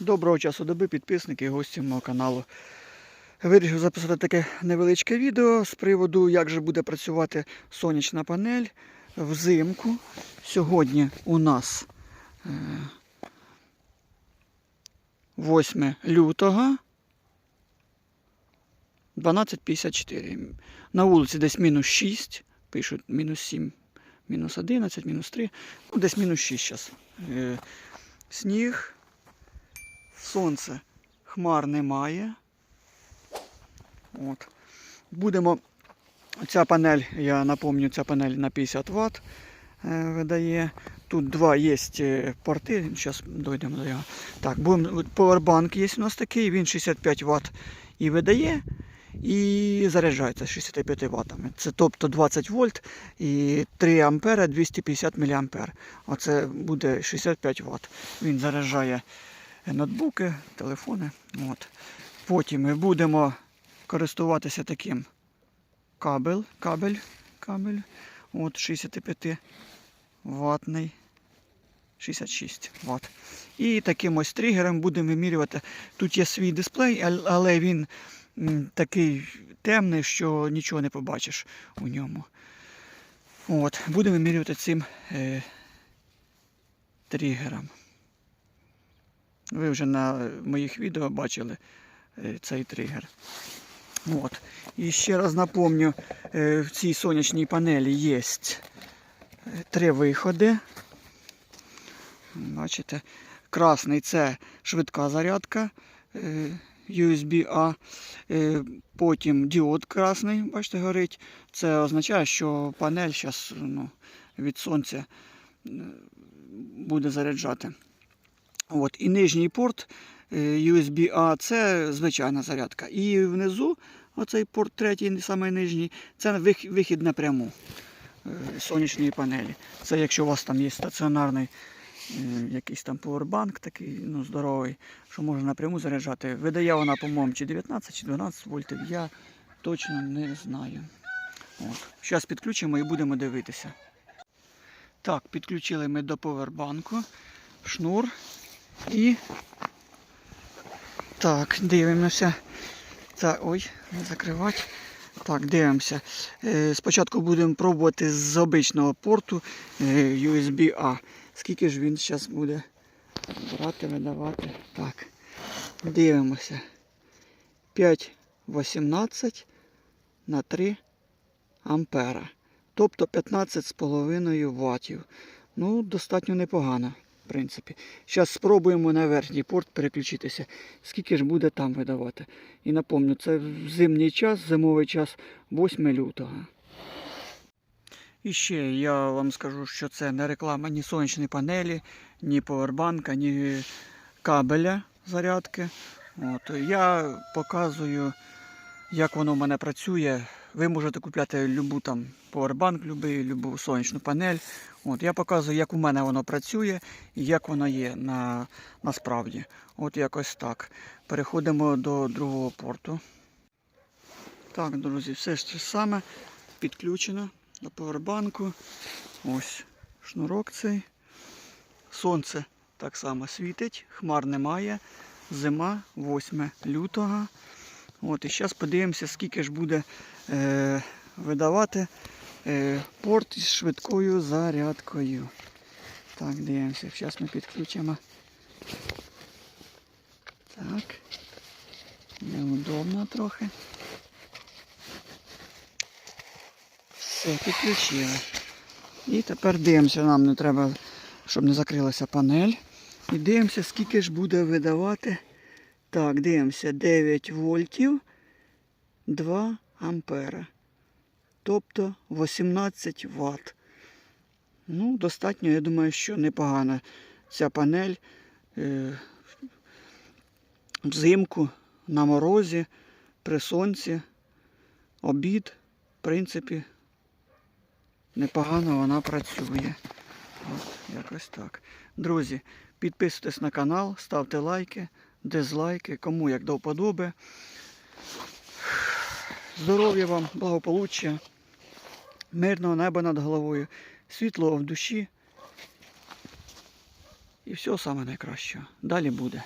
Доброго часу доби, підписники і гості мого каналу. Вирішив записати таке невеличке відео з приводу, як же буде працювати сонячна панель взимку. Сьогодні у нас е, 8 лютого 12.54. На вулиці десь мінус 6, пишуть мінус 7, мінус 11, мінус 3, ну десь мінус 6 зараз. Е, сніг. Сонце хмар немає. От. Будемо. Ця панель, я напомню, ця панель на 50 Вт е, видає. Тут два є е, порти. Зараз дійдемо до його. Так, повербанк є у нас такий, він 65 Вт і видає. І заряджається 65 ваттами. Це тобто 20 вольт і 3 ампера 250 мА. Оце буде 65 Вт. Він заряджає ноутбуки, телефони. От. Потім ми будемо користуватися таким кабель, кабель, кабель от 65 ватний. 66 Вт. І таким ось тригером будемо вимірювати. Тут є свій дисплей, але він такий темний, що нічого не побачиш у ньому. От, будемо вимірювати цим е, тригером. Ви вже на моїх відео бачили е, цей тригер. От. І ще раз напомню, е, в цій сонячній панелі є три виходи. Бачите, красний це швидка зарядка е, USB-A. Е, Потім діод красний, бачите, горить. Це означає, що панель зараз ну, від сонця е, буде заряджати. От, і нижній порт е, USB-A це звичайна зарядка. І внизу, оцей порт третій, самий нижній, це вихід напряму е, сонячної панелі. Це якщо у вас там є стаціонарний е, якийсь там повербанк такий ну, здоровий, що можна напряму заряджати. Видає вона, по-моєму, чи 19, чи 12 вольтів, я точно не знаю. От. Зараз підключимо і будемо дивитися. Так, підключили ми до повербанку шнур. І так, дивимося. Так, ой, не закривати. Так, дивимося. Е, Спочатку будемо пробувати з обичного порту е, USB-A. Скільки ж він зараз буде брати, видавати. Так. Дивимося. 5,18 на 3 ампера. Тобто 15,5 ваттів. Ну, достатньо непогано, в принципі. Зараз спробуємо на верхній порт переключитися. Скільки ж буде там видавати. І напомню, це зимній час, зимовий час 8 лютого. І ще я вам скажу, що це не реклама ні сонячної панелі, ні повербанка, ні кабеля зарядки. От, я показую, як воно в мене працює. Ви можете купляти любу там повербанк, любий, любу сонячну панель. От, я показую, як у мене воно працює і як воно є на, насправді. От якось так. Переходимо до другого порту. Так, друзі, все ж те саме підключено до повербанку. Ось шнурок цей. Сонце так само світить, хмар немає. Зима 8 лютого. От, і зараз подивимося, скільки ж буде е, видавати е, порт із швидкою зарядкою. Так, дивимося, зараз ми підключимо. Так. Неудобно трохи. Все, підключили. І тепер дивимося, нам не треба, щоб не закрилася панель. І дивимося, скільки ж буде видавати. Так, дивимося, 9 вольтів 2 ампера. Тобто 18 Вт. Ну, достатньо, я думаю, що непогана ця панель. Е, взимку, на морозі, при сонці, обід, в принципі, непогано вона працює. От, якось так. Друзі, підписуйтесь на канал, ставте лайки, дизлайки, кому як до вподоби. Здоров'я вам, благополуччя, мирного неба над головою, світлого в душі і всього найкращого. Далі буде.